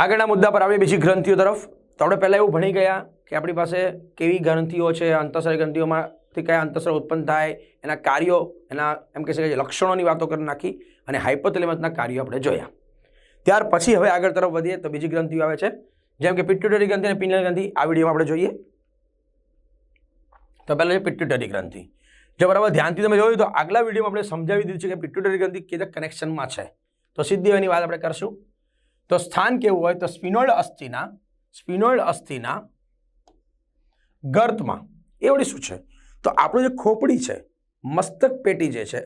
આગળના મુદ્દા પર આવીએ બીજી ગ્રંથિઓ તરફ. તો આપણે પહેલાં એવું ભણી ગયા કે આપણી પાસે કેવી ગ્રંથિઓ છે, અંતઃસર ગ્રંથિઓમાંથી કયા અંતઃસર ઉત્પન્ન થાય, એના કાર્યો, એના એમ કહી શકાય લક્ષણોની વાતો કરી નાખી અને હાઇપોથેલેમસના કાર્યો આપણે જોયા. ત્યાર પછી હવે આગળ તરફ વધીએ તો બીજી ગ્રંથિઓ આવે છે. જેમ કે પિટ્યુટરી ગ્રંથિ અને પિનલ ગ્રંથિ, આ વિડીયોમાં આપણે જોઈએ. તો પહેલાં છે પિટ્યુટરી ગ્રંથિ. જો બરાબર ધ્યાનથી તમે જોયું તો આગલા વિડીયોમાં આપણે સમજાવી દીધું છે કે પિટ્યુટરી ગ્રંથિ કેવા કનેક્શનમાં છે. તો સીધી એની વાત આપણે કરશું. તો સ્થાન કેવું હોય? તો સ્પિનોઇડ અસ્થિના સ્પિનોઇડ અસ્થિના ગર્તમાં. એ વળી શું છે? તો આપણું જે ખોપડી છે, મસ્તક પેટી જે છે,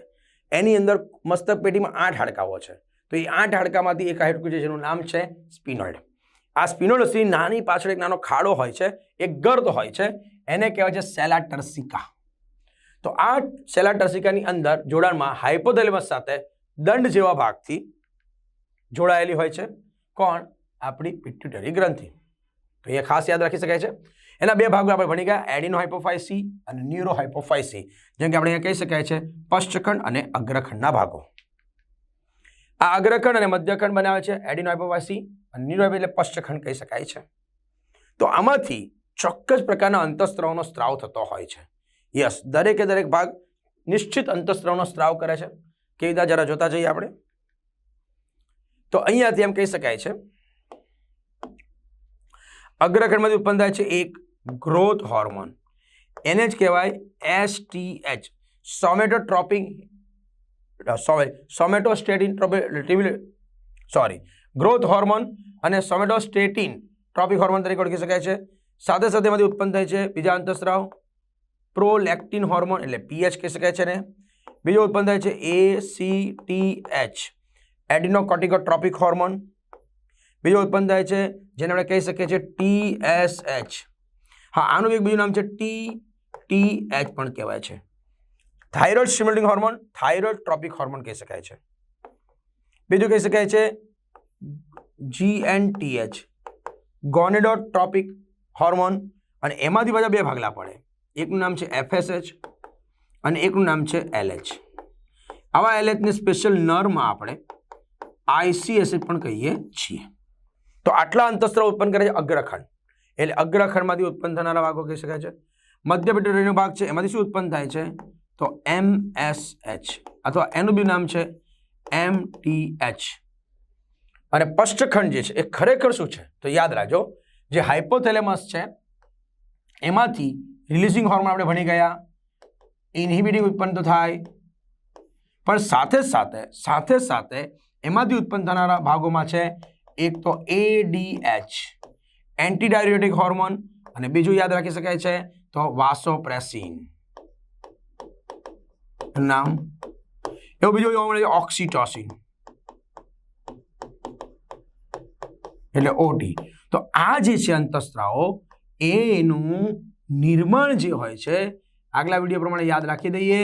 એની અંદર મસ્તક પેટીમાં આઠ હાડકાઓ છે. તો એ આઠ હાડકામાંથી એક હાડકું છે જેનું નામ છે સ્પિનોઇડ. આ સ્પિનોઇડ અસ્થિ નાની પાછળ એક નાનો ખાડો હોય છે, એક ગર્ત હોય છે, એને કહેવાય છે સેલાટર્સિકા. તો આ સેલાટર્સિકાની અંદર જોડાણમાં હાઇપોથેલેમસ સાથે દંડ જેવા ભાગથી જોડાયેલી હોય છે. કોણ? આપણી પિટ્યુટરી ગ્રંથિ. તો એ ખાસ યાદ રાખી શકાય છે. એના બે ભાગો આપણે ભણી ગયા. એડિનો હાઇપોફાઇસી અને ન્યુરો હાઇપોફાઇસી જેમ કે આપણે અહીંયા કહી શકાય છે, પશ્ચખંડ અને અગ્રખંડના ભાગો. આ અગ્રખંડ અને મધ્યખંડ બનાવે છે એડિનો હાઇપોફાઇસી અને ન્યુરો એટલે પશ્ચખંડ કહી શકાય છે. તો આમાંથી ચોક્કસ પ્રકારના અંતઃસ્ત્રાવનો સ્ત્રાવ થતો હોય છે. યસ, દરેકે દરેક ભાગ નિશ્ચિત અંતઃસ્ત્રાવનો સ્ત્રાવ કરે છે. કેવી રીતે જરા જોતા જઈએ આપણે? તો અહીંયાથી એમ કહી શકાય છે, અગ્રખંડમાંથી ઉત્પન્ન થાય છે એક ગ્રોથ હોર્મોન એને જ કહેવાય S T H somatotropic sorry somatostatin sorry growth hormone અને સોમેટોસ્ટેટિન ટ્રોપિક હોર્મોન તરીકે ઓળખી શકાય છે. સાથે સાથે એમાંથી ઉત્પન્ન થાય છે બીજા અંતસ્ત્રાવ પ્રોલેક્ટિન હોર્મોન એટલે પીએચ કહી શકાય છે ને બીજો ઉત્પન્ન થાય છે A C T H adrenocorticotropic hormone. બીજો ઉત્પન્ન થાય છે, જેને આપણે કહી શકીએ છીએ ટી એસ એચ. હા, આનું એક બીજું નામ છે ટી ટી એચ પણ કહેવાય છે. Thyroid stimulating hormone, thyroid tropic hormone કહી શકાય છે. બીજું કહી શકાય છે G N T H, gonadotropic hormone, અને એમાંથી બધા બે ભાગલા પડે. એકનું નામ છે એફએસએચ અને એકનું નામ છે એલએચ આવા એલએચને સ્પેશિયલ નરમાં આપણે આઈસીએસએચ પણ કહીએ છીએ. તો આટલા અંતસ્ત્ર ઉત્પન્ન કરે છે અગ્રખંડ. એટલે અગ્રખંડમાંથી ઉત્પન્ન થનારા ભાગો કહી શકાય છે. મધ્ય ભાગ છે, એમાંથી શું ઉત્પન્ન થાય છે? તો એમ એસ એચ અથવા એનું બી નામ છે એમ ટી એચ. અને પષ્ટખંડ જે છે એ ખરેખર શું છે? તો યાદ રાખજો, જે હાઇપોથેલેમસ છે, એમાંથી રિલીઝિંગ હોર્મોન આપણે ભણી ગયા. ઇન્હિબિટિવ ઉત્પન્ન તો થાય. પણ સાથે સાથે સાથે સાથે એમાંથી ઉત્પન્ન થનારા ભાગોમાં છે, એક તો એડીએચ એન્ટીડાયરેટિક હોર્મોન, અને બીજું યાદ રાખી શકાય છે, તો વાસોપ્રેસિન. નામ? એવું બીજું જોવા મળે છે, ઓક્સિટોસિન. એટલે ઓટી તો આ જે છે અંતઃસ્ત્રાવો એનું નિર્માણ જે હોય છે, આગલા વીડિયો પ્રમાણે યાદ રાખી દઈએ,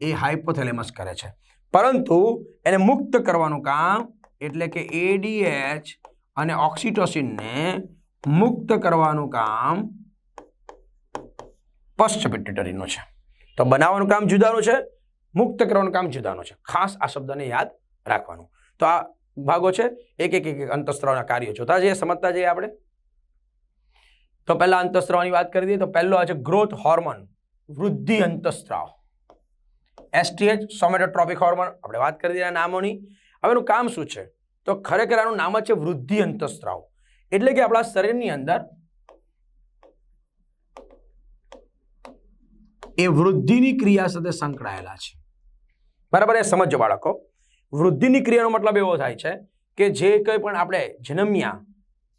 એ હાઇપોથેલેમસ કરે છે. પરંતુ એને મુક્ત કરવાનું કામ એટલે કે એડીએચ અને ઓક્સિટોસિનને મુક્ત કરવાનું કામ પશ્ચ છે. તો બનાવવાનું કામ જુદાનું છે, મુક્ત કરવાનું કામ જુદાનું છે. ખાસ આ શબ્દને યાદ રાખવાનું. તો આ ભાગો છે, એક એક એક અંતસ્ત્રાવના કાર્યો જોતા જઈએ, સમજતા જઈએ આપણે. તો પહેલાં અંતસ્ત્રાવની વાત કરી દઈએ, તો પહેલો છે ગ્રોથ હોર્મોન વૃદ્ધિ અંતસ્ત્રાવ. એસટીએચ સોમેટોટ્રોપિક હોર્મોન આપણે વાત કરી દીધા નામોની. હવે એનું કામ શું છે? તો ખરેખર આનું નામ જ છે વૃદ્ધિ અંતસ્ત્રાવ. એટલે કે આપણા શરીરની અંદર એ વૃદ્ધિની ક્રિયા સાથે સંકળાયેલા છે. બરાબર એ સમજો બાળકો. વૃદ્ધિની ક્રિયાનો મતલબ એવો થાય છે કે જે કંઈ પણ આપણે જન્મ્યા,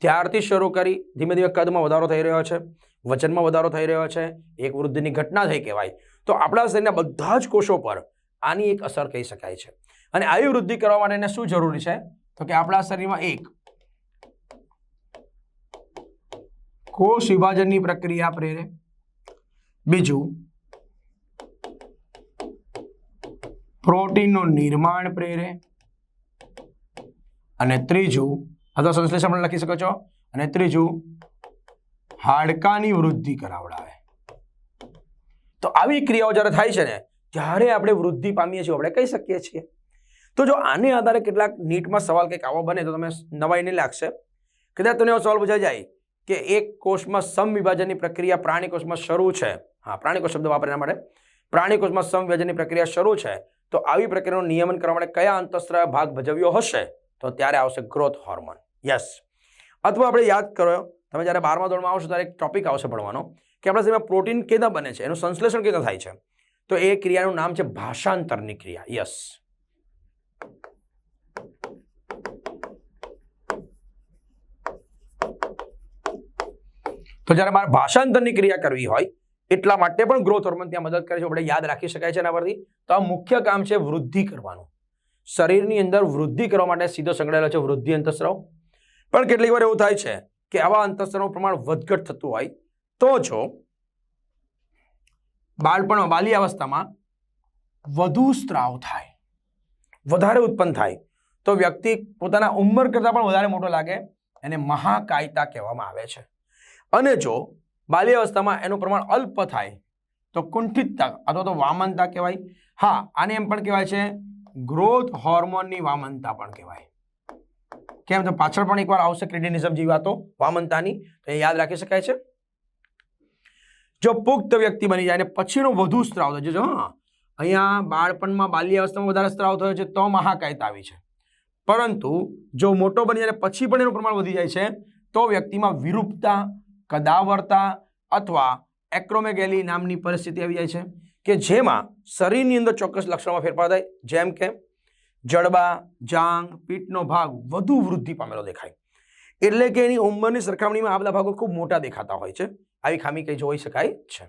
ત્યારથી શરૂ કરી ધીમે ધીમે કદમાં વધારો થઈ રહ્યો છે, વજનમાં વધારો થઈ રહ્યો છે, એક વૃદ્ધિની ઘટના થઈ કહેવાય. તો આપણા શરીરના બધા જ કોષો પર આની એક અસર કહી શકાય છે. અને આવી વૃદ્ધિ કરવા માટે એને શું જરૂરી છે? તો કે આપણા શરીરમાં એક કોષ વિભાજનની પ્રક્રિયા પ્રેરે. બીજું પ્રોટીનનું નિર્માણ પ્રેરે. અને ત્રીજું અથવા સંશ્લેષણ લખી શકો છો. અને ત્રીજું, હાડકાની વૃદ્ધિ કરાવડાવે. તો આવી ક્રિયાઓ જ્યારે થાય છે ને, ત્યારે આપણે વૃદ્ધિ પામીએ છીએ, આપણે કહી શકીએ છીએ. તો જો આને આધારે કેટલાક નીટમાં સવાલ કંઈક આવો બને તો તમે નવાઈ નહીં લાગશે. કદાચ તમને એવો સવાલ પૂછાઈ જાય કે એક કોષમાં સમવિભાજનની પ્રક્રિયા પ્રાણી કોષમાં શરૂ છે. હા પ્રાણી કોષ શબ્દ વાપરે માટે. પ્રાણી કોષમાં સમવિભાજનની પ્રક્રિયા શરૂ છે, તો આવી પ્રક્રિયાનું નિયમન કરવા માટે કયા અંતસ્ત્રાવ ભાગ ભજવ્યો હશે? તો ત્યારે આવશે ગ્રોથ હોર્મોન યસ અથવા આપણે યાદ કરો, તમે જ્યારે બારમા ધોરણમાં આવશો ત્યારે એક ટોપિક આવશે ભણવાનો. કે આપણા શરીરમાં પ્રોટીન કેદા બને છે? એનું સંશ્લેષણ કેદા થાય છે? તો એ ક્રિયાનું નામ છે ભાષાંતરની ક્રિયા. યસ. તો જ્યારે મારે ભાષાંતરની ક્રિયા કરવી હોય, એટલા માટે પણ ગ્રોથ હોર્મોન ત્યાં મદદ કરે છે. આપણે યાદ રાખી શકાય છે એના પરથી. તો આ મુખ્ય કામ છે વૃદ્ધિ કરવાનું. શરીરની અંદર વૃદ્ધિ કરવા માટે સીધો સંકળાયેલો છે વૃદ્ધિ અંતસ્રાવ પણ કેટલીક વાર એવું થાય છે કે આવા અંતસ્રાવનું પ્રમાણ વધઘટ થતું હોય તો જો બાળપણમાં બાલ્યાવસ્થામાં વધુ સ્ત્રાવ થાય, વધારે ઉત્પન્ન થાય, તો વ્યક્તિ પોતાના ઉંમર કરતાં પણ વધારે મોટો લાગે એને મહાકાયતા કહેવામાં આવે છે. અને જો બાલ્યાવસ્થામાં એનું પ્રમાણ અલ્પ થાય, તો કુંઠિતતા અથવા તો વામનતા કહેવાય. હા, આને એમ પણ કહેવાય છે ગ્રોથ હોર્મોનની વામનતા પણ કહેવાય. કેમ તો પાછળ પણ એકવાર આવશે ક્રિડિનિઝમ જેવી વાતો, વામનતાની, તો એ યાદ રાખી શકાય છે. જો પુખ્ત વ્યક્તિ બની જાય અને પછીનો વધુ સ્ત્રાવ થાય. જો હા. અહીંયા બાળપણમાં બાલ્ય અવસ્થામાં વધારે સ્ત્રાવ થયો છે તો મહાકાયતા આવી છે. પરંતુ જો મોટો બની જાય પછી પણ એનું પ્રમાણ વધી જાય છે, તો વ્યક્તિમાં વિરૂપતા, કદાવરતા અથવા એક્રોમેગેલી નામની પરિસ્થિતિ આવી જાય છે કે જેમાં શરીરની અંદર ચોક્કસ લક્ષણોમાં ફેરફાર થાય. જેમ કે જડબા જાંગ પીઠનો ભાગ વધુ વૃદ્ધિ પામેલો દેખાય. એટલે કે એની ઉંમરની સરખામણીમાં આ બધા ભાગો ખૂબ મોટા દેખાતા હોય છે. આવી ખામી કંઈ જોઈ શકાય છે?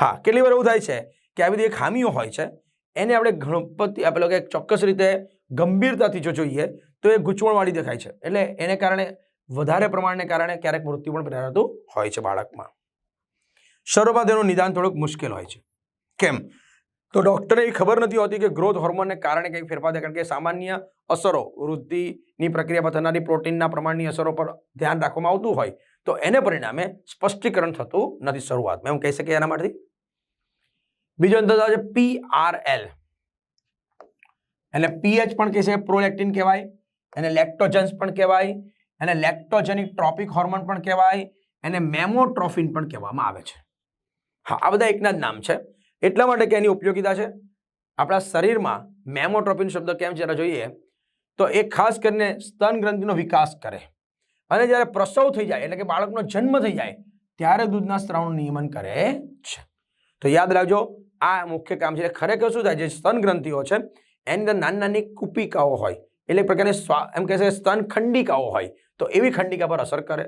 હા, કેટલી વાર એવું થાય છે કે આવી બધી ખામીઓ હોય છે, એને આપણે ગણપતિ આપેલો કે ચોક્કસ રીતે ગંભીરતાથી જો જોઈએ, તો એ ગૂંચવણવાળી દેખાય છે. એટલે એને કારણે, વધારે પ્રમાણને કારણે ક્યારેક મૃત્યુ પણ પ્રેરાતું હોય છે બાળકમાં. શરૂઆતમાં તેનું નિદાન થોડુંક મુશ્કેલ હોય છે. કેમ? તો ડૉક્ટરને એ ખબર નથી હોતી કે ગ્રોથ હોર્મોનને કારણે કંઈક ફેરફાર કારણ કે સામાન્ય અસરો વૃદ્ધિની પ્રક્રિયામાં થનારી પ્રોટીનના પ્રમાણની અસરો પર ધ્યાન રાખવામાં આવતું હોય. તો એને પરિણામે સ્પષ્ટીકરણ થતું નથી શરૂઆતમાં. એમ કહી શકીએ એના માટે? બીજો અંતર છે પી આર એલ એને પીએચ પણ કહે છે પ્રોલેક્ટિન કહેવાય, એને લેક્ટોજન્સ પણ કહેવાય, એને લેક્ટોજેનિક ટ્રોપિક હોર્મોન પણ કહેવાય, એને મેમોટ્રોફિન પણ કહેવામાં આવે છે. હા, આ બધા એકના જ નામ છે. એટલા માટે કે એની ઉપયોગીતા છે. આપણા શરીરમાં મેમોટ્રોપિન શબ્દ કેમ જરા જોઈએ, તો એ ખાસ કરીને સ્તન ગ્રંથિનો વિકાસ કરે. અને જ્યારે પ્રસવ થઈ જાય, એટલે કે બાળકનો જન્મ થઈ જાય, ત્યારે દૂધના સ્ત્રાવનું નિયમન કરે છે. તો યાદ રાખજો, આ મુખ્ય કામ છે. ખરેખર શું થાય? જે સ્તન ગ્રંથિઓ છે, એની અંદર નાની નાની કુપિકાઓ હોય, એટલે પ્રકારની એમ કહે છે, સ્તન ખંડિકાઓ હોય, તો એવી ખંડિકા પર અસર કરે.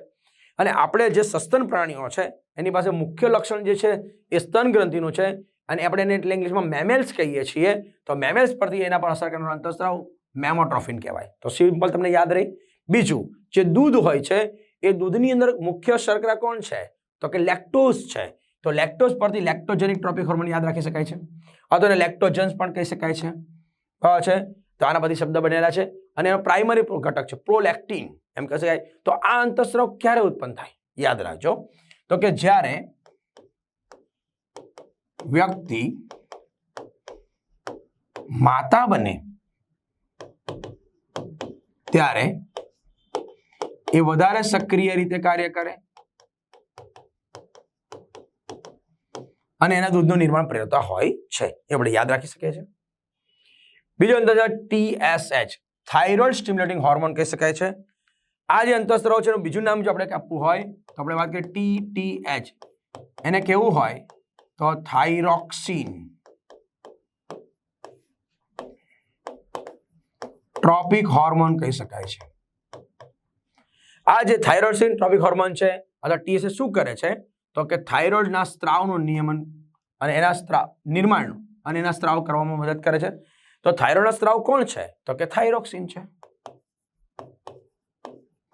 અને આપણે જે સસ્તન પ્રાણીઓ છે, એની પાસે મુખ્ય લક્ષણ જે છે, એ સ્તન ગ્રંથિનું છે. અને આપણે એને એટલે ઇંગ્લિશમાં મેમેલ્સ કહીએ છીએ, તો મેમેલ્સ પરથી એના પર અસર કરવાનો અંતસ્ત્રાવ, મેમોટ્રોફિન કહેવાય. તો સિમ્પલ તમને યાદ રહી બીજું જે દૂધ હોય છે, એ દૂધની અંદર મુખ્ય શર્કરા કોણ છે? તો કે લેક્ટોઝ છે. તો લેક્ટોઝ પરથી લેક્ટોજેનિક ટ્રોપિક હોર્મોન યાદ રાખી શકાય છે. અથવા એને લેક્ટોજન્સ પણ કહી શકાય છે. છે. તો આના બધી શબ્દ બનેલા છે. અને એનો પ્રાઇમરી ઘટક છે પ્રોલેક્ટિન એમ કહી શકાય. તો આ અંતસ્ત્રાવ ક્યારે ઉત્પન્ન થાય? યાદ રાખજો. તો કે જ્યારે વ્યક્તિ માતા બને, ત્યારે એ વધારે સક્રિય રીતે કાર્ય કરે? અને એના દૂધનું નિર્માણ પ્રેરતા હોય છે. એ આપણે યાદ રાખી શકીએ છીએ. બીજો અંતર છે ટીએસએચ થાઇરોઇડ સ્ટિમ્યુલેટિંગ હોર્મોન કહી શકાય છે. આ જે અંતસ્ત્રાવ છે એનું બીજું નામ જો આપણે આપવું હોય, તો આપણે વાત કરીએ ટી ટી એચ એને કેવું હોય? તો થાઇરોક્સિન ટ્રોપિક હોર્મોન કહી શકાય છે. આ જે થાઇરોઇડસિન ટ્રોપિક હોર્મોન છે, અથવા ટીએસએ શું કરે છે? તો કે થાઇરોઇડના સ્ત્રાવનું નિયમન અને એના સ્ત્રાવ નિર્માણનું અને એના સ્ત્રાવ કરવામાં મદદ કરે છે. તો થાઇરોઇડના સ્ત્રાવ કોણ છે? તો કે થાઇરોક્સિન છે.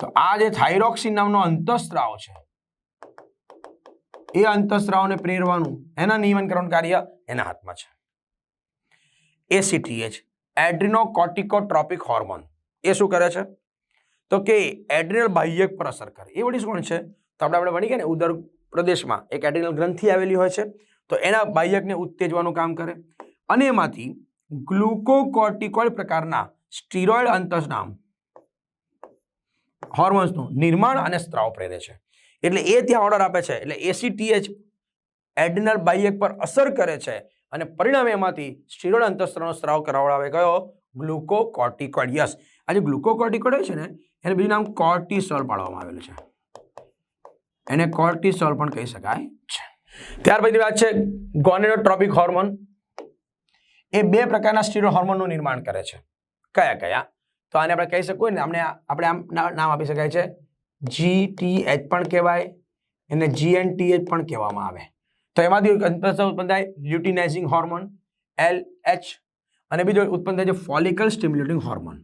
તો આ જે થાઇરોક્સિન નામનો અંતઃસ્ત્રાવ છે, એ અંતઃસ્ત્રાવને પ્રેરવાનું, એના નિયમન કરવાનું કાર્ય એના હાથમાં છે. એસીટીએચ એડ્રિનોકોટિકોટ્રોપિક હોર્મોન એ શું કરે છે? તો કે એડ્રિનલ બાહ્યક પર અસર કરે. એ વળી કોણ છે? તો આપણે આપણે ભણી ગયા ને, ઉદર પ્રદેશમાં એક એડ્રિનલ ગ્રંથિ આવેલી હોય છે, તો એના બાહ્યકને ઉત્તેજવાનું કામ કરે. અને એમાંથી ગ્લુકોકોર્ટિકોઇડ પ્રકારના સ્ટીરોઇડ અંતસ્નામ હોર્મોન્સનું નિર્માણ અને સ્ત્રાવ પ્રેરે છે. એટલે એ ત્યાં ઓર્ડર આપે છે. એટલે એસીટીએચ એડનલ બાહ્યક પર અસર કરે છે અને પરિણામે એમાંથી સ્ટીરોઇડ અંતઃસ્ત્રાવનો સ્ત્રાવ કરાવડાવે કયો ગ્લુકોકોર્ટિકોઇડ. યસ. આ જે ગ્લુકોકોર્ટિકોઇડ હોય છે ને એને બીજું નામ કોર્ટિસોલ પાડવામાં આવેલું છે. એને કોર્ટિસોલ પણ કહી શકાય છે. ત્યાર પછી વાત છે ગોનેડોટ્રોપિક હોર્મોન એ બે પ્રકારના સ્ટીરો હોર્મોનનું નિર્માણ કરે છે. કયા કયા? તો આને આપણે કહી શકું ને આપણે આપણે આમ નામ આપી શકાય છે. જીટીએચ પણ કહેવાય એને જી એન ટી એચ પણ કહેવામાં આવે. તો એમાંથી ઉત્પન્ન થાય લ્યુટિનાઇઝિંગ હોર્મોન એલ એચ અને બીજો ઉત્પન્ન થાય છે ફોલિકલ સ્ટિમ્યુલેટિંગ હોર્મોન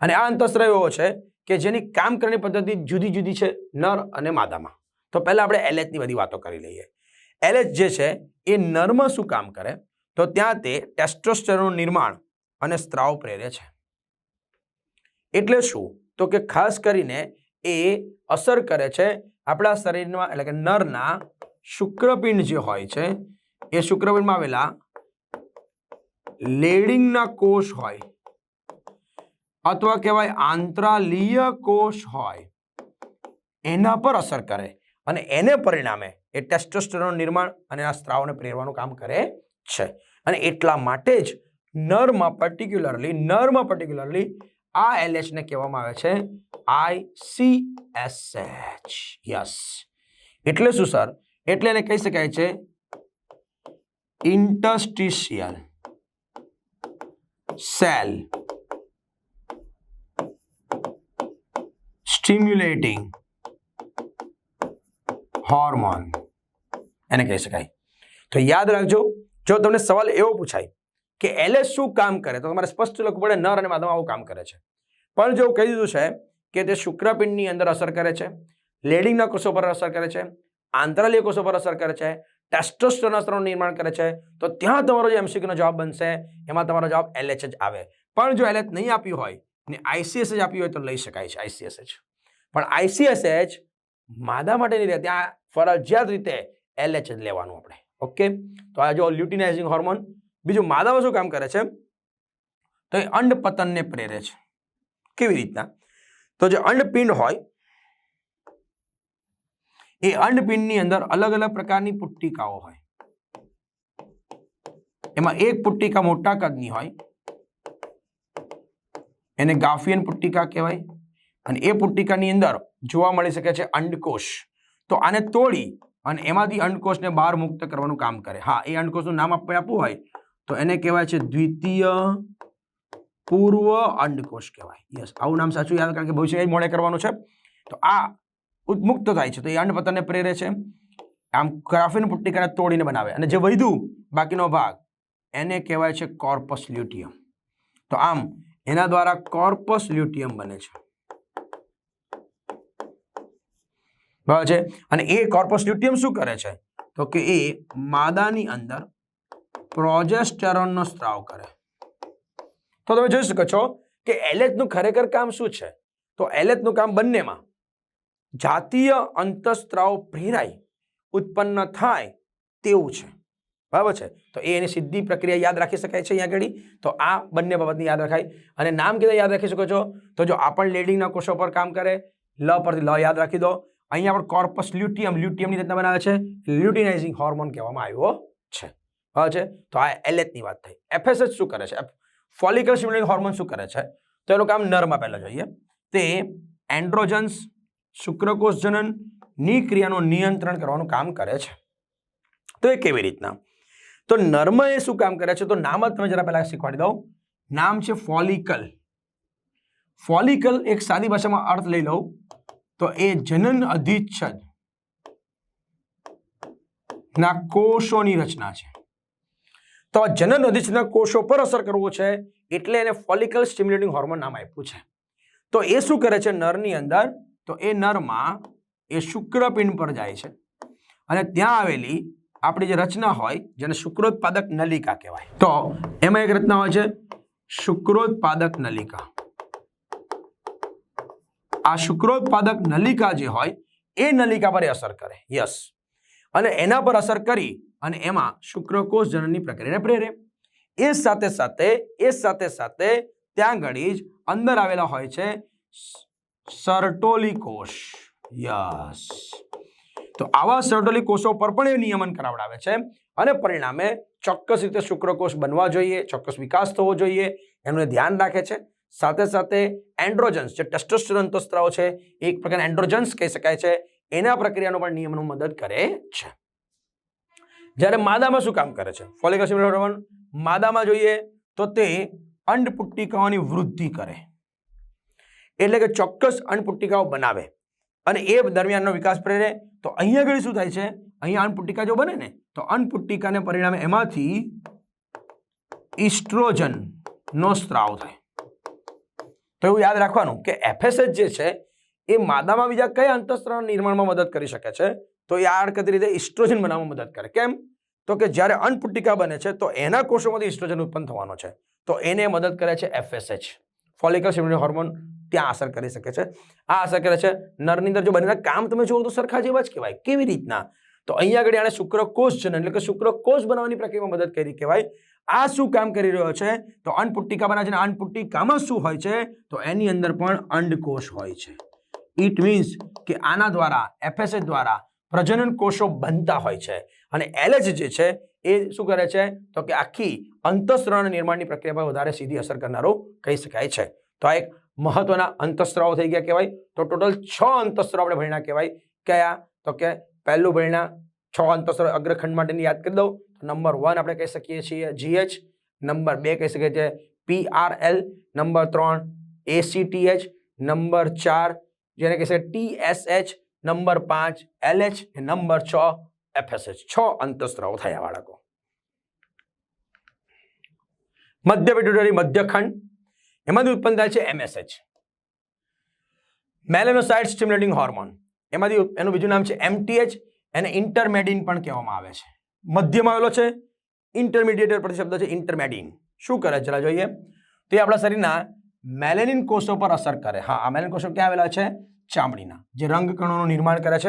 અને આ અંતઃસ્ત્રાવ એવો છે કે જેની કામ કરવાની પદ્ધતિ જુદી જુદી છે નર અને માદામાં. તો પહેલાં આપણે એલએચની બધી વાતો કરી લઈએ. એલએચ જે છે, એ નરમાં શું કામ કરે? તો ત્યાં તે ટેસ્ટોસ્ટેરોન નિર્માણ અને સ્ત્રાવ પ્રેરે છે. એટલે શું? તો કે ખાસ કરીને એ અસર કરે છે આપણા શરીરમાં, એટલે કે નરના શુક્રપિંડ જે હોય છે, એ શુક્રપિંડમાં આવેલા લેડિંગના કોષ હોય. અથવા કહેવાય આંતરાલીય કોષ હોય, એના પર અસર કરે અને એને પરિણામે એ ટેસ્ટોસ્ટેરોન નિર્માણ અને આ સ્ત્રાવને પ્રેરવાનું કામ કરે છે. અને એટલા માટે જ નરમાં પર્ટિક્યુલરલી નરમાં પર્ટિક્યુલરલી આ એલએચને કહેવામાં આવે છે આઈસીએસએચ યસ. એટલે શું સર? એટલે એને કહી શકાય છે ઇન્ટસ્ટિશિયલ સેલ. સ્ટિમ્યુલેટિંગ હોર્મોન એને કહી શકાય. તો યાદ રાખજો, જો તમને સવાલ એવો પૂછાય કે એલએસ શું કામ કરે, તો તમારે સ્પષ્ટ લખવું પડે, નર અને માદામાં આવું કામ કરે છે. પણ જો કહી દીધું છે કે તે શુક્રપિંડની અંદર અસર કરે છે લેડિંગના કોષો પર અસર કરે છે, આંતરાલીય કોષો પર અસર કરે છે, ટેસ્ટોસ્ટેરોન અસરનું નિર્માણ કરે છે, તો ત્યાં તમારો જે એમસીક્યુનો જવાબ બનશે, એમાં તમારો જવાબ એલએચ જ આવે. પણ જો એલએચ નહીં આપ્યું હોય, ને આઈસીએસ જ આપ્યું હોય, તો લઈ શકાય છે આઈસીએસએચ પણ આઈસીએસએચ માદા માટે નહીં રહે ત્યાં ફરજિયાત રીતે એલએચ જ લેવાનું આપણે. ઓકે? તો આ જો લ્યુટિનાઇઝિંગ હોર્મોન. બીજું, માદામાં શું કામ કરે છે? તો એ અંડપતનને પ્રેરે છે. કેવી રીતના? તો જે અંડપિંડ હોય, એ અંડપિંડની અંદર અલગ અલગ પ્રકારની પુટ્ટિકાઓ હોય. એમાં એક પુટ્ટિકા મોટા કદની હોય. એને ગાફિયન પુટ્ટિકા કહેવાય. અને એ પુટ્ટિકાની અંદર જોવા મળી શકે છે અંડકોષ તો આને તોડી અને એમાંથી અંડકોષને બહાર મુક્ત કરવાનું કામ કરે. હા, એ અંડકોષનું નામ આપણે આપવું હોય તો એને કહેવાય છે દ્વિતીય પૂર્વ અંડકોષ કહેવાય. યસ આવું નામ સાચું યાદ કારણ કે ભવિષ્ય મોડે કરવાનું છે. તો આ ઉન્મુક્ત થાય છે. તો એ અંડપતનને પ્રેરે છે. આમ ગ્રાફિન પુટ્ટિકાને તોડીને બનાવે. અને જે વધ્યું બાકીનો ભાગ, એને કહેવાય છે કોર્પસ લ્યુટિયમ. તો આમ એના દ્વારા કોર્પસ લ્યુટિયમ બને છે. બરાબર છે? અને એ કોર્પસ લ્યુટિયમ શું કરે છે? તો કે એ માદાની અંદર પ્રોજેસ્ટેરોનનો સ્ત્રાવ કરે. તો તમે જોઈ શકો છો કે LH નું ખરેખર કામ શું છે? તો LH નું કામ બંનેમાં જાતીય અંતઃસ્ત્રાવ પ્રેરાય ઉત્પન્ન થાય તેવું છે. બરાબર છે? તો એ એની સીધી પ્રક્રિયા યાદ રાખી શકાય છે અહીંયા આગળ. તો આ બંને બાબતની યાદ રખાય. અને નામ કીધા યાદ રાખી શકો છો? તો જો આ પણ લેડિંગના કોષો પર કામ કરે, લ પરથી લ યાદ રાખી દો. અહીંયા પણ કોર્પસ લ્યુટિયમ લ્યુટિયમની રીતના બનાવે છે. લ્યુટિનાઇઝિંગ હોર્મોન કહેવામાં આવ્યો છે. બરાબર છે? તો આ એલએચની વાત થઈ. એફએસએચ શું કરે છે? ફોલિકલ સ્ટિમ્યુલેટિંગ હોર્મોન શું કરે છે? તો એનું કામ નરમાં પહેલાં જોઈએ. તે એન્ડ્રોજન્સ શુક્રકોષ જનનની ક્રિયાનું નિયંત્રણ કરવાનું કામ કરે છે. તો એ કેવી રીતના? તો નર્મ એ શું કામ કરે છે? તો નામ જ તમે જરા પહેલાં શીખવાડી દઉં. નામ છે ફોલિકલ ફોલિકલ એક સાદી ભાષામાં અર્થ લઈ લઉં. તો એ જનન અધિચ્છદ ના કોષોની રચના છે. તો આ જનન અધિચ્છદના કોષો પર અસર કરવો છે એટલે એને ફોલિકલ સ્ટિમ્યુલેટિંગ હોર્મોન નામ આપ્યું છે. તો એ શું કરે છે? નરની અંદર તો એ નરમાં એ શુક્રપિંડ પર જાય છે. અને ત્યાં આવેલી આપણી જે રચના હોય જેને શુક્રોત્પાદક નલિકા કહેવાય. તો એમાં એક રચના હોય છે. શુક્રોત્પાદક નલિકા. આ શુક્રોત્પાદક નલિકા જે હોય, એ નલિકા પર અસર કરે. યસ. અને એના પર અસર કરી અને એમાં શુક્રકોષ જનનની પ્રક્રિયાને પ્રેરે. એ સાથે સાથે, એ સાથે સાથે ત્યાં ઘડી જ અંદર આવેલા હોય છે સરટોલી કોષ યસ. તો આવા સરટોલી કોષો પર પણ એ નિયમન કરાવડાવે છે અને પરિણામે ચોક્કસ રીતે શુક્રકોષ બનવા જોઈએ, ચોક્કસ વિકાસ થવો જોઈએ. એનું ધ્યાન રાખે છે. સાથે સાથે એન્ડ્રોજન્સ જે ટેસ્ટોસ્ટેરોન અંતસ્ત્રાવો છે એક પ્રકારના એન્ડ્રોજન્સ કહી શકાય છે. એના પ્રક્રિયાનો પણ નિયમનું મદદ કરે છે. જ્યારે માદામાં શું કામ કરે છે? ફોલિક એસિડ હોર્મોન માદામાં જોઈએ તો તે અંડપુટ્ટિકાઓની વૃદ્ધિ કરે. એટલે કે ચોક્કસ અંડપુટ્ટિકાઓ બનાવે. અને એ દરમિયાનનો વિકાસ પ્રેરે. તો અહીંયા આગળ શું થાય છે? અહીંયા અન્નપુટ્ટિકા જો બને ને, તો અન્નપુટ્ટિકાને પરિણામે એમાંથી ઇસ્ટ્રોજનનો સ્ત્રાવ થાય. તો એવું યાદ રાખવાનું કે એફએસએચ જે છે, એ માદામાં બીજા કયા અંતઃસ્ત્રાવ નિર્માણમાં મદદ કરી શકે છે? તો એ આડકતી રીતે ઇસ્ટ્રોજન બનાવવામાં મદદ કરે. કેમ? તો કે જ્યારે અન્નપુટ્ટિકા બને છે, તો એના કોષોમાંથી ઇસ્ટ્રોજન ઉત્પન્ન થવાનો છે. તો એને મદદ કરે છે એફએસએચ ફોલિકલ સ્ટિમ્યુલેટિંગ હોર્મોન ત્યાં અસર કરી શકે છે. આ અસર કરે છે નરની અંદર. જો બનેલા કામ તમે જુઓ તો સરખા જેવા જ કહેવાય. કેવી રીતના? તો અહીંયા આગળ આને શુક્રકોષ જનન એટલે કે શુક્રકોષ બનાવવાની પ્રક્રિયામાં મદદ કરી કહેવાય. આ શું કામ કરી રહ્યો છે? તો અન્નપુટ્ટિકામાં છે અન્નપુટ્ટિકામાં શું હોય છે? તો એની અંદર પણ અંડકોષ હોય છે. ઇટ મીન્સ કે આના દ્વારા એફએસએ દ્વારા પ્રજનન કોષો બનતા હોય છે. અને એલએચ જે છે, એ શું કરે છે? તો કે આખી અંતઃસ્ત્રાવ નિર્માણની પ્રક્રિયા પર વધારે સીધી અસર કરનારો કહી શકાય છે. તો આ એક મહત્વના અંતઃસ્ત્રાવો થઈ ગયા કહેવાય. તો ટોટલ છ અંતઃસ્ત્રાવ આપણે ભણ્યા કહેવાય. કયા? તો કે પહેલું ભણ્યા, છ અંતઃસ્ત્રાવ અગ્રખંડ માટેની યાદ કરી દઉં. નંબર વન આપણે કહી શકીએ છીએ જીએચ નંબર બે કહી શકીએ છીએ પી આર એલ નંબર ત્રણ એસીટીએચ નંબર ચાર જેને કહે છે ટીએસએચ નંબર પાંચ એલએચ નંબર છ એફએસએચ છ અંતઃસ્ત્રાવો થયા બાળકો. મધ્ય પેટ્યુટરી મધ્યખંડ, એમાંથી ઉત્પન્ન થાય છે એમએસએચ મેલેનોસાઇડ સ્ટિમ્યુલેટિંગ હોર્મોન એમાંથી એનું બીજું નામ છે એમટીએચ એને ઇન્ટરમેડિન પણ કહેવામાં આવે છે. મધ્યમાં આવેલો છે ઇન્ટરમીડિયેટર પ્રતિશબ્દ શબ્દ છે ઇન્ટરમેડિન શું કરે જરા જોઈએ. તો એ આપણા શરીરના મેલેનિન કોષો પર અસર કરે. હા, આ મેલેનિન કોષો ક્યાં આવેલા છે? ચામડીના. જે રંગકણોનું નિર્માણ કરે છે.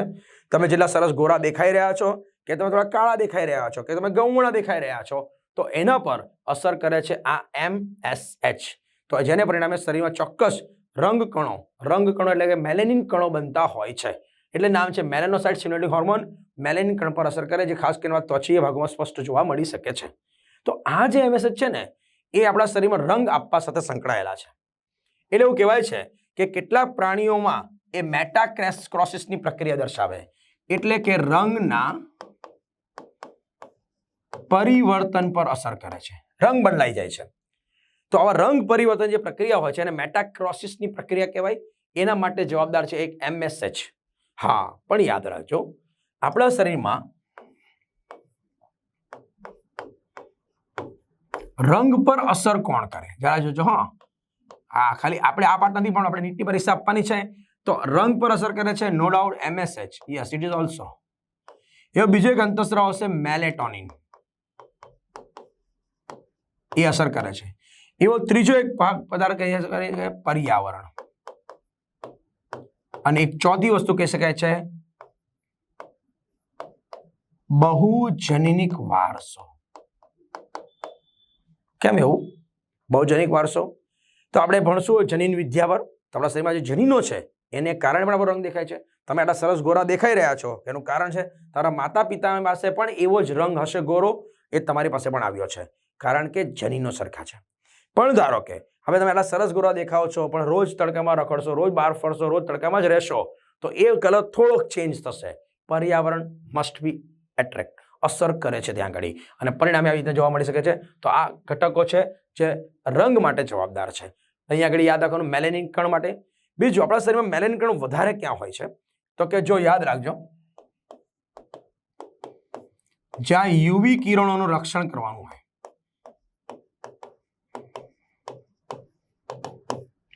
તમે જેટલા સરસ ગોરા દેખાઈ રહ્યા છો, કે તમે થોડા કાળા દેખાઈ રહ્યા છો, કે તમે ગૌણા દેખાઈ રહ્યા છો, તો એના પર અસર કરે છે આ એમ એસ એચ. તો જેને પરિણામે શરીરમાં ચોક્કસ રંગકણો રંગકણો એટલે કે મેલેનિન કણો બનતા હોય છે. એટલે નામ છે મેલેનોસાઇડ સ્ટિમ્યુલેટિંગ હોર્મોન મેલેનિન કણ પર અસર કરે, જે ખાસ કરીને ત્વચીય ભાગોમાં સ્પષ્ટ જોવા મળી શકે છે. તો આ જે એમએસએચ છે ને, એ આપણા શરીરમાં રંગ આપવા સાથે સંકળાયેલા છે. એટલે એવું કહેવાય છે કે કેટલાક પ્રાણીઓમાં એ મેટાક્રેસ ક્રોસિસની પ્રક્રિયા દર્શાવે. એટલે કે રંગના પરિવર્તન પર અસર કરે છે. રંગ બદલાઈ જાય છે. તો આવા રંગ પરિવર્તન જે પ્રક્રિયા હોય છે, એને મેટાક્રોસિસની પ્રક્રિયા કહેવાય. એના માટે જવાબદાર છે એક એમએસએચ હા, પણ યાદ રાખજો આપણા શરીરમાં રંગ પર અસર કોણ કરે? જરા જોજો, હા. હા, ખાલી આપણે આ પાર્ટ નથી, પણ આપણે નીટની પરીક્ષા આપવાની છે. તો રંગ પર અસર કરે છે no doubt MSH yes it is also એવો બીજો એક અંતસ્ત્રાવ હશે, મેલેટોનિન. એ અસર કરે છે. એવો ત્રીજો એક ભાગ પદાર્થ કહી શકાય પર્યાવરણ. અને એક ચોથી વસ્તુ કહી શકાય છે બહુજનનિક વારસો. કેમ એવું? બહુજનિક વારસો? તો આપણે ભણશું જનીન વિદ્યા પર. તો આપણા શરીરમાં જે જનીનો છે, એને કારણે પણ આપણો રંગ દેખાય છે. તમે આટલા સરસ ગોરા દેખાઈ રહ્યા છો, એનું કારણ છે, તારા માતા પિતા પાસે પણ એવો જ રંગ હશે ગોરો, એ તમારી પાસે પણ આવ્યો છે. કારણ કે જનીનો સરખા છે. પણ ધારો કે, હવે તમે આટલા સરસ ગોરા દેખાઓ છો, પણ રોજ તડકામાં રખડશો, રોજ બહાર ફરશો, રોજ તડકામાં જ રહેશો, તો એ કલર થોડોક ચેન્જ થશે. પર્યાવરણ મસ્ટ બી એટ્રેક્ટ અસર કરે છે ત્યાં આગળ અને પરિણામે આવી રીતે જોવા મળી શકે છે, તો આ ઘટકો છે જે રંગ માટે જવાબદાર છે. અહીંયા આગળ યાદ રાખવાનું મેલેનિન કણ માટે. બીજું, આપણા શરીરમાં મેલેનિન કણ વધારે ક્યાં હોય છે? તો કે જો યાદ રાખજો, જ્યાં યુવી કિરણોનું રક્ષણ કરવાનું હોય.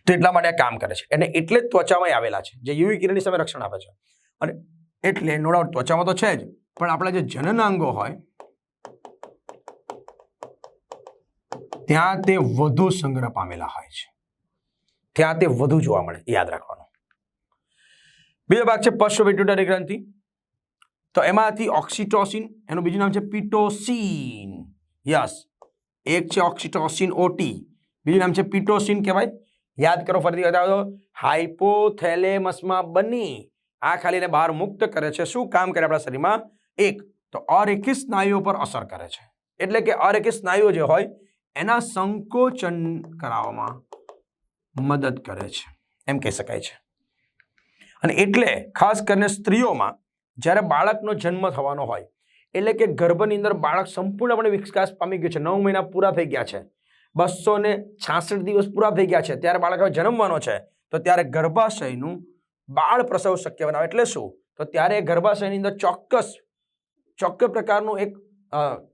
તો એટલા માટે આ કામ કરે છે. અને એટલે જ ત્વચામાં આવેલા છે, જે યુવી કિરણની સામે રક્ષણ આપે છે. અને એટલે નો ત્વચામાં તો છે જ. પણ આપણા જે જનનાંગો હોય, ત્યાં તે વધુ સંગ્રહ પામેલા હોય છે. ત્યાં તે વધુ જોવા મળે, યાદ રાખવાનું. બીજો ભાગ છે પશ્વપિટ્યુટરી ગ્રંથિ. તો એમાંથી ઓક્સિટોસિન, એનું બીજું નામ છે પિટોસિન. યસ, એક છે ઓક્સિટોસિન ઓટી, બીજું નામ છે પિટોસિન કહેવાય. યાદ કરો, ફરીથી બતાવો હાઇપોથેલેમસમાં બની, આ ખાલીને બહાર મુક્ત કરે છે. શું કામ કરે આપણા શરીરમાં? એક, તો અરેખી સ્નાયુઓ પર અસર કરે છે. એટલે કે અરેખી સ્નાયુઓ જે હોય, એના સંકોચન કરાવવામાં મદદ કરે છે. એમ કહી શકાય છે. અને એટલે ખાસ કરીને સ્ત્રીઓમાં જ્યારે બાળકનો જન્મ થવાનો હોય, એટલે કે ગર્ભની અંદર બાળક સંપૂર્ણપણે વિકાસ પામી ગયું છે, નવ મહિના પૂરા થઈ ગયા છે, બસો ને છાસઠ દિવસ પૂરા થઈ ગયા છે, ત્યારે બાળક હવે જન્મવાનો છે, તો ત્યારે ગર્ભાશયનું બાળ પ્રસવ શક્ય બનાવે. એટલે શું? તો ત્યારે ગર્ભાશયની અંદર ચોક્કસ ચોક્કસ પ્રકારનું એક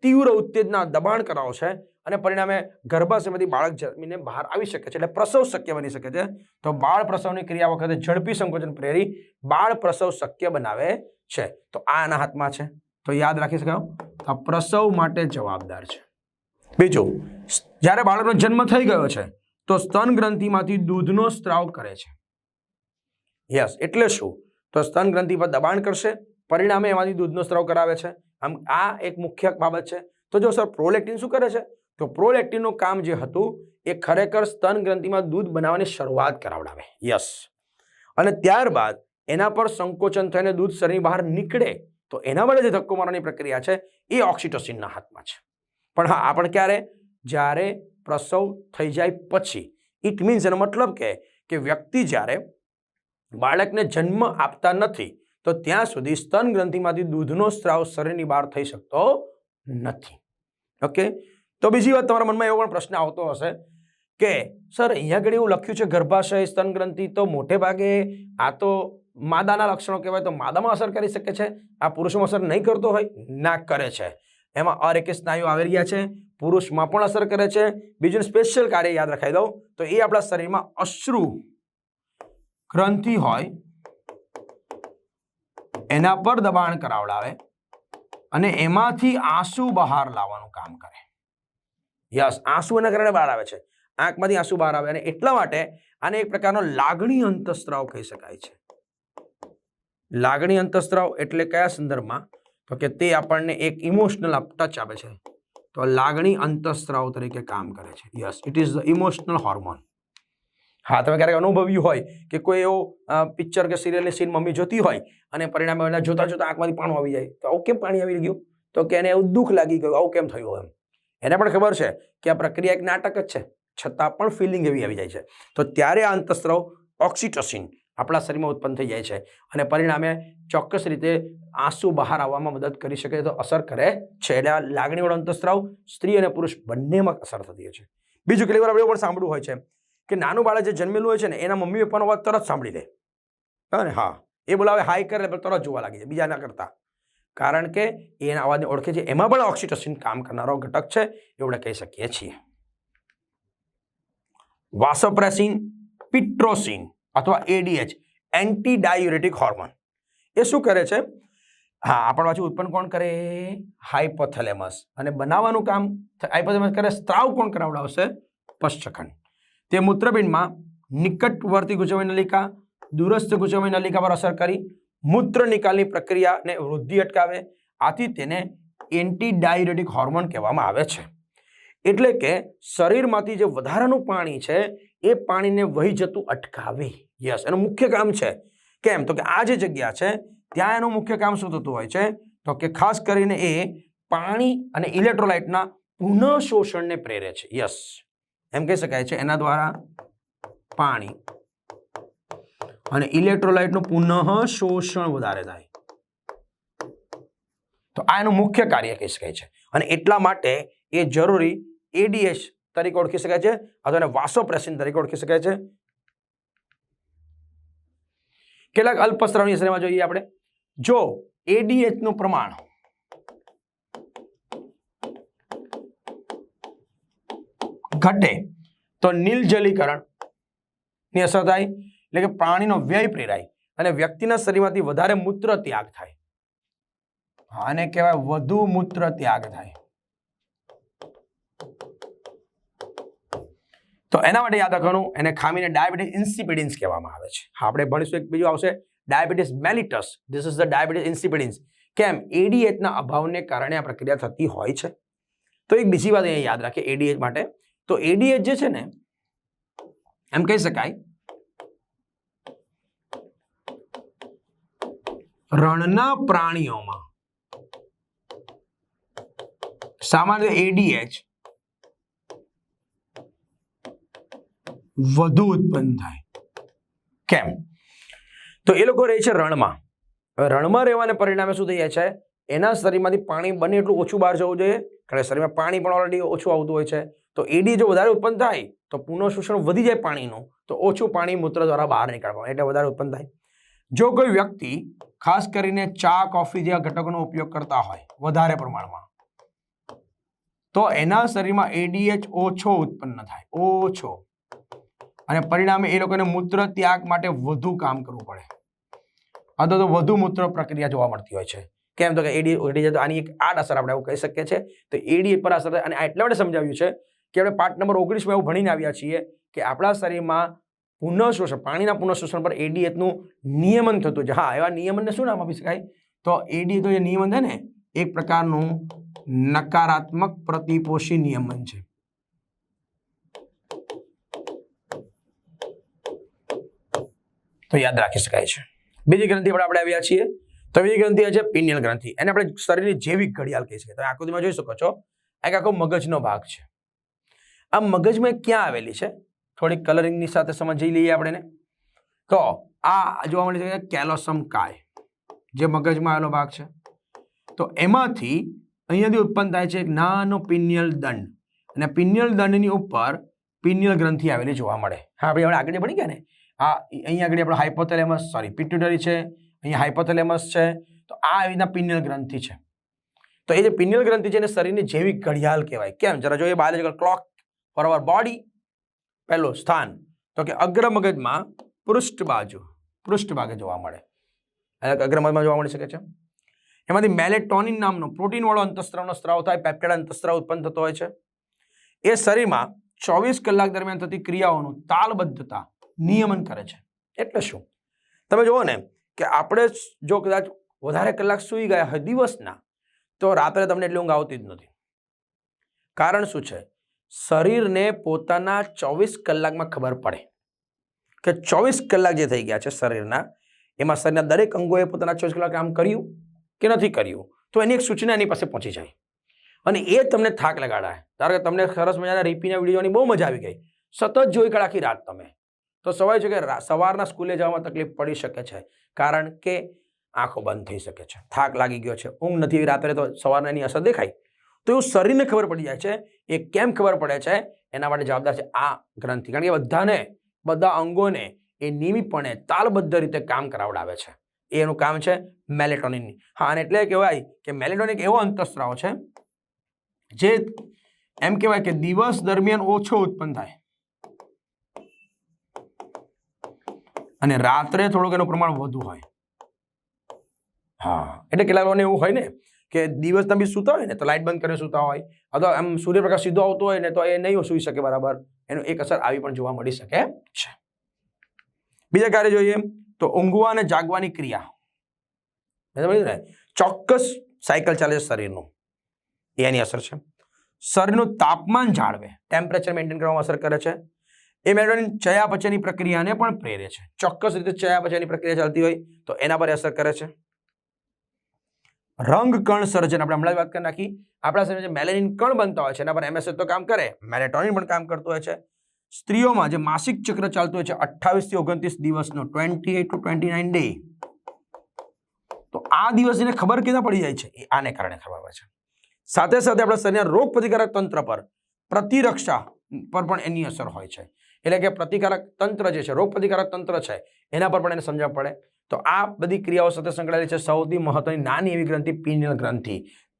તીવ્ર ઉત્તેજના દબાણ કરાવો છે અને પરિણામે ગર્ભાશયમાંથી બાળક જન્મીને બહાર આવી શકે છે. એટલે પ્રસવ શક્ય બની શકે છે. તો બાળ પ્રસવની ક્રિયા વખતે ઝડપી સંકોચન પ્રેરી બાળ પ્રસવ શક્ય બનાવે છે. તો આ આના હાથમાં છે. તો યાદ રાખી શકાય આ પ્રસવ માટે જવાબદાર છે. બીજું, જ્યારે બાળકનો જન્મ થઈ ગયો છે, તો સ્તન ગ્રંથિમાંથી દૂધનો સ્ત્રાવ કરે છે. યસ, એટલે શું? તો સ્તન ગ્રંથિ પર દબાણ કરશે પરિણામે એમાંથી દૂધનો સ્ત્રાવ કરાવે છે. આમ આ એક મુખ્ય બાબત છે. તો જો સર પ્રોલેક્ટિન શું કરે છે? તો પ્રોલેક્ટિનનું કામ જે હતું, એ ખરેખર સ્તન ગ્રંથિમાં દૂધ બનાવવાની શરૂઆત કરાવડાવે. યસ અને ત્યારબાદ એના પર સંકોચન થઈને દૂધ શરીરની બહાર નીકળે, તો એના માટે જે ધક્કો મારવાની પ્રક્રિયા છે, એ ઓક્સિટોસિનના હાથમાં છે. પણ હા, આપણે ક્યારે? જ્યારે પ્રસવ થઈ જાય પછી. ઇટ મીન્સ એનો મતલબ કે કે વ્યક્તિ જ્યારે બાળકને જન્મ આપતા નથી તો ત્યાં સુધી સ્તન ગ્રંથિમાંથી દૂધનો સ્ત્રાવ શરીરની બહાર થઈ શકતો નથી. ઓકે તો બીજી વાત તમારા મનમાં એવો પણ પ્રશ્ન આવતો હશે કે, સર, અહીંયા આગળ એવું લખ્યું છે ગર્ભાશય સ્તન ગ્રંથિ, તો મોટે ભાગે આ તો માદાના લક્ષણો કહેવાય, તો માદામાં અસર કરી શકે છે? આ પુરુષોમાં અસર નહીં કરતો હોય? ના કરે છે. એમાં અરેખી સ્નાયુ આવી રહ્યા છે. પુરુષમાં પણ અસર કરે છે. બીજું સ્પેશિયલ કાર્ય યાદ રખાઈ દઉં. તો એ આપણા શરીરમાં અશ્રુ ગ્રંથિ હોય એના પર દબાણ કરાવડાવે અને એમાંથી આંસુ બહાર લાવવાનું કામ કરે. યસ, આંસુ એના કારણે બહાર આવે છે. આંખમાંથી આંસુ બહાર આવે અને એટલા માટે આને એક પ્રકારનો લાગણી અંતસ્ત્રાવ કહી શકાય છે. લાગણી અંતસ્ત્રાવ એટલે કયા સંદર્ભમાં? તો કે તે આપણને એક ઇમોશનલ ટચ આપે છે. તો લાગણી અંતસ્ત્રાવ તરીકે કામ કરે છે. Yes it is the emotional hormone હા, તમે ક્યારેક અનુભવ્યું હોય કે કોઈ એવો પિક્ચર કે સિરિયલની સીન મમ્મી જોતી હોય અને પરિણામે એના જોતા જોતા આંખમાંથી પાણી આવી જાય. તો આવું કેમ પાણી આવી ગયું? તો કે એને એવું દુઃખ લાગી ગયું, આવું કેમ થયું એમ એને પણ ખબર છે કે આ પ્રક્રિયા એક નાટક જ છે, છતાં પણ ફિલિંગ એવી આવી જાય છે. તો ત્યારે આ અંતસ્ત્રાવ ઓક્સિટોસિન આપણા શરીરમાં ઉત્પન્ન થઈ જાય છે અને પરિણામે ચોક્કસ રીતે આંસુ બહાર આવવામાં મદદ કરી શકે તો અસર કરે છે. એટલે આ લાગણીવાળો અંતસ્ત્રાવ સ્ત્રી અને પુરુષ બંનેમાં અસર થતી હોય છે. બીજું કેટલી વાર આપણે પણ સાંભળ્યું હોય છે કે નાનું બાળક જે જન્મેલું હોય છે ને એના મમ્મી પપ્પાનો અવાજ તરત સાંભળી લે. અને હા. એ બોલાવે હાઈ કરે તરત જોવા લાગી જાય બીજાના કરતાં કરતા. કારણ કે એના અવાજને ઓળખે છે. એમાં પણ ઓક્સિટોસિન કામ કરનારો ઘટક છે એવું આપણે કહી શકીએ છીએ. વાસોપ્રેસિન પિટ્રોસિન અથવા એડીએચ એન્ટી ડાયુરેટિક હોર્મોન. એ શું કરે છે? હા આપણ પાછું ઉત્પન્ન કોણ કરે? હાઇપોથેલેમસ અને બનાવવાનું કામ હાઇપોથેલેમસ કરે સ્ત્રાવ કોણ કરાવડાવશે? પશ્ચખંડ. તે મૂત્રપિંડમાં નિકટવર્તી ગુચવણી નલિકા, દૂરસ્થ ગુચવણી નલિકા પર અસર કરી, મૂત્ર નિકાલની પ્રક્રિયાને વૃદ્ધિ અટકાવે. આથી તેને એન્ટી ડાયુરેટિક હોર્મોન કહેવામાં આવે છે. એટલે કે શરીરમાંથી જે વધારાનું પાણી છે, એ પાણીને વહી જતું અટકાવે. યસ, એનું મુખ્ય કામ છે. કેમ? તો કે આ જે જગ્યા છે, ત્યાં એનું મુખ્ય કામ શું થતું હોય છે? તો કે ખાસ કરીને એ પાણી અને ઇલેક્ટ્રોલાઇટના પુનઃ શોષણને પ્રેરે છે. યસ. એમ કહી શકાય છે, એના દ્વારા પાણી અને ઇલેક્ટ્રોલાઇટનું પુનઃ શોષણ વધારે થાય. તો આ એનું મુખ્ય કાર્ય કહી શકાય છે. અને એટલા માટે એ જરૂરી એડીએચ તરીકે ઓળખી શકાય છે, અથવા એને વાસોપ્રેસિન તરીકે ઓળખી શકાય છે. કેટલાક અલ્પસ્ત્રાવની શ્રેણીમાં જોઈએ આપણે. જો એડીએચનું પ્રમાણ ઘટે તો નિર્જલીકરણની અસર થાય, એટલે કે પ્રાણીનો વ્યય પ્રેરાય અને વ્યક્તિના શરીરમાંથી વધારે મૂત્ર ત્યાગ થાય. આને કહેવાય વધુ મૂત્ર ત્યાગ થાય. તો એના માટે યાદ રાખવાનું, એને ખામીને ડાયાબિટીસ ઇન્સિપિડિન્સ કહેવામાં આવે છે. આપણે ભણીશું, એક બીજું આવશે, diabetes mellitus. This is the diabetes insipidus. કેમ? એડીએચના અભાવને કારણે આ પ્રક્રિયા થતી હોય છે. તો એક બીજી વાત અહીંયા યાદ રાખીએ એડીએચ માટે. તો એડીએચ જે છે ને, એમ કહી શકાય, રણના પ્રાણીઓમાં. સામાન્ય એડીએચ વધુ ઉત્પન્ન થાય. કેમ? તો એ લોકો રહે છે રણમાં. રણમાં રહેવાને પરિણામે શું થઈ જાય છે? એના શરીરમાંથી પાણી બને એટલું ઓછું બહાર જવું જોઈએ. કારણ કે શરીરમાં પાણી પણ ઓલરેડી ઓછું આવતું હોય છે. તો એડી જો વધારે ઉત્પન્ન થાય, તો પુનઃશોષણ વધી જાય પાણીનું, તો ઓછું પાણી મૂત્ર દ્વારા બહાર નીકળવાનું એટલે વધારે ઉત્પન્ન થાય. જો કોઈ વ્યક્તિ, ખાસ કરીને ચા, કોફી જેવા ઘટકોનો ઉપયોગ કરતા હોય, વધારે પ્રમાણમાં, તો એના શરીરમાં એડીએચ ઓછો ઉત્પન્ન થાય, ઓછો. અને પરિણામે એ લોકોને મૂત્ર ત્યાગ માટે વધુ કામ કરવું પડે. અથવા તો વધુ મૂત્ર પ્રક્રિયા જોવા મળતી હોય છે. કેમ તો કે એડી એડી તો આની એક આડ અસર આપણે એવું કહી શકીએ છીએ, તો એડી પર અસર અને એટલા માટે સમજાવ્યું છે કે આપણે પાર્ટ નંબર ઓગણીસમાં એવું ભણીને આવ્યા છીએ કે આપણા શરીરમાં પુનઃશોષણ, પાણીના પુનઃશોષણ પર એડીએચનું નિયમન થતું છે. હા, એવા નિયમનને શું નામ આપી શકાય? તો એડીએચ જે નિયમન છે ને, એક પ્રકારનું નકારાત્મક પ્રતિપોષી નિયમન છે. તો યાદ રાખી શકાય છે. બીજી ગ્રંથિ પર આપણે આવ્યા છીએ. તો બીજી ગ્રંથિ છે પિનિયલ ગ્રંથિ. એને આપણે શરીરની જૈવિક ઘડિયાળ કહી શકીએ તમે આકૃતિમાં જોઈ શકો છો. એક આખો મગજનો ભાગ છે. આ મગજમાં ક્યાં આવેલી છે? થોડીક કલરિંગની સાથે સમજી લઈએ આપણે. તો આ જોવા મળે છે કેલોસમ કાય, જે મગજમાં આવેલો ભાગ છે. તો એમાંથી અહીંયાથી ઉત્પન્ન થાય છે એક નાનો પિન્યલ દંડ. અને પિન્યલ દંડની ઉપર પિન્યલ ગ્રંથિ આવેલી જોવા મળે. હા, આપણે આપણે આગળ ભણી ગયા ને, આ અહીંયા આગળ આપણે હાઇપોથેલેમસ સોરી પિટ્યુટરી છે, અહીંયા હાઇપોથેલેમસ છે, તો આ આવી રીતના પિન્યલ ગ્રંથિ છે. તો એ જે પિન્યલ ગ્રંથિ છે એને શરીરની જૈવિક ઘડિયાળ કહેવાય. કેમ? જરા જો એ biological clock for our body પહેલું સ્થાન. તો કે અગ્ર મગજમાં પૃષ્ઠ બાજુ, પૃષ્ઠ ભાગે જોવા મળે. અગ્ર મગજમાં જોવા મળી શકે છે. એમાંથી મેલેટોનિન નામનો પ્રોટીનવાળો અંતસ્ત્રાવનો સ્ત્રાવ થાય પેપ્ટેડ અંતસ્ત્રાવ ઉત્પન્ન થતો હોય છે. એ શરીરમાં ચોવીસ કલાક દરમિયાન થતી ક્રિયાઓનું તાલબદ્ધતા નિયમન કરે છે. એટલે શું? તમે જુઓ ને કે આપણે જો કદાચ વધારે કલાક સૂઈ ગયા હોય દિવસના, તો રાત્રે તમને એટલી ઊંઘ આવતી જ નથી. કારણ શું છે? શરીરને પોતાના ચોવીસ કલાકમાં ખબર પડે. કે ચોવીસ કલાક જે થઈ ગયા છે શરીરના, એમાં શરીરના દરેક અંગોએ પોતાના ચોવીસ કલાક કામ કર્યું કે નથી કર્યું? તો એની એક સૂચના એની પાસે પહોંચી જાય. અને એ તમને થાક લગાડાય. ધારો કે તમને સરસ મજાના રીપીના વિડીયોની બહુ મજા આવી ગઈ. સતત જોઈ કાઢ આખી રાત તમે. તો સવાય છે કે સવારના સ્કૂલે જવામાં તકલીફ પડી શકે છે. કારણ કે આંખો બંધ થઈ શકે છે. થાક લાગી ગયો છે. ઊંઘ નથી રાત્રે તો સવારના એની અસર દેખાય. તો એવું શરીરને ખબર પડી જાય છે એ કેમ ખબર પડે છે? એના માટે જવાબદાર છે આ ગ્રંથિ. કારણ કે બધાને, બધા અંગોને એ નિયમિતપણે તાલબદ્ધ રીતે કામ કરાવડાવે છે. એ એનું કામ છે મેલેટોનિનની હા, અને એટલે કહેવાય કે મેલેટોનિન એક એવો અંતસ્ત્રાવ છે જે એમ કહેવાય કે દિવસ દરમિયાન ઓછો ઉત્પન્ન થાય. અને રાત્રે થોડુંક એનું પ્રમાણ વધુ હોય. હા, એટલે કેટલાક લોકોને એવું હોય ને કે દિવસ તમે સૂતા હોય ને, તો લાઇટ બંધ કરીને સૂતા હોય. અથવા આમ સૂર્યપ્રકાશ સીધો આવતો હોય ને, તો એ નહીં સૂઈ શકે બરાબર. એનું એક અસર આવી પણ જોવા મળી શકે છે. બીજા કાર્ય જોઈએ, તો ઊંઘવા અને જાગવાની ક્રિયા. ને, ચોક્કસ સાયકલ ચાલે છે શરીરનું. એની અસર છે. શરીરનું તાપમાન જાળવે ટેમ્પરેચર મેન્ટેન કરવામાં અસર કરે છે. એ મેળવણી ચયાપચયની પ્રક્રિયાને પણ પ્રેરે છે. ચોક્કસ રીતે ચયાપચયની પ્રક્રિયા ચાલતી હોય, તો એના પર અસર કરે છે. રંગ કણ સર્જન. આપણે હમણાં જ વાત કરી નાખી. આપણા શરીરમાં જે મેલેનિન કણ બનતા હોય છે, એના પર એમએસએ તો કામ કરે. મેલેટોનિન પણ કામ કરતું હોય છે. સ્ત્રીઓમાં જે માસિક ચક્ર ચાલતું હોય છે અઠ્ઠાવીસથી ઓગણત્રીસ દિવસનો twenty eight to twenty nine day તો આ દિવસ એને ખબર કેના પડી જાય છે? એ આને કારણે ખબર પડે છે. સાથે સાથે આપણા શરીરના રોગ પ્રતિકારક તંત્ર પર પ્રતિરક્ષા પર પણ એની અસર હોય છે. એટલે કે પ્રતિકારક તંત્ર જે છે, રોગ પ્રતિકારક તંત્ર છે, એના પર પણ એને સમજવા પડે. તો આ બધી ક્રિયાઓ સાથે સંકળાયેલી છે સૌથી મહત્વની નાની એવી ગ્રંથિ પિન્યલ ગ્રંથિ.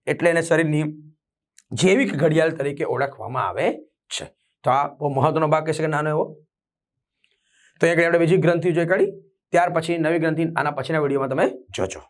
એટલે એને શરીરની જૈવિક ઘડિયાળ તરીકે ઓળખવામાં આવે છે. તો આ બહુ મહત્વનો ભાગ કહેશે કે નાનો એવો. તો અહીંયા આગળ આપણે બીજી ગ્રંથિ જોઈ કાઢી. ત્યાર પછી નવી ગ્રંથિ આના પછીના વિડીયોમાં તમે જોજો.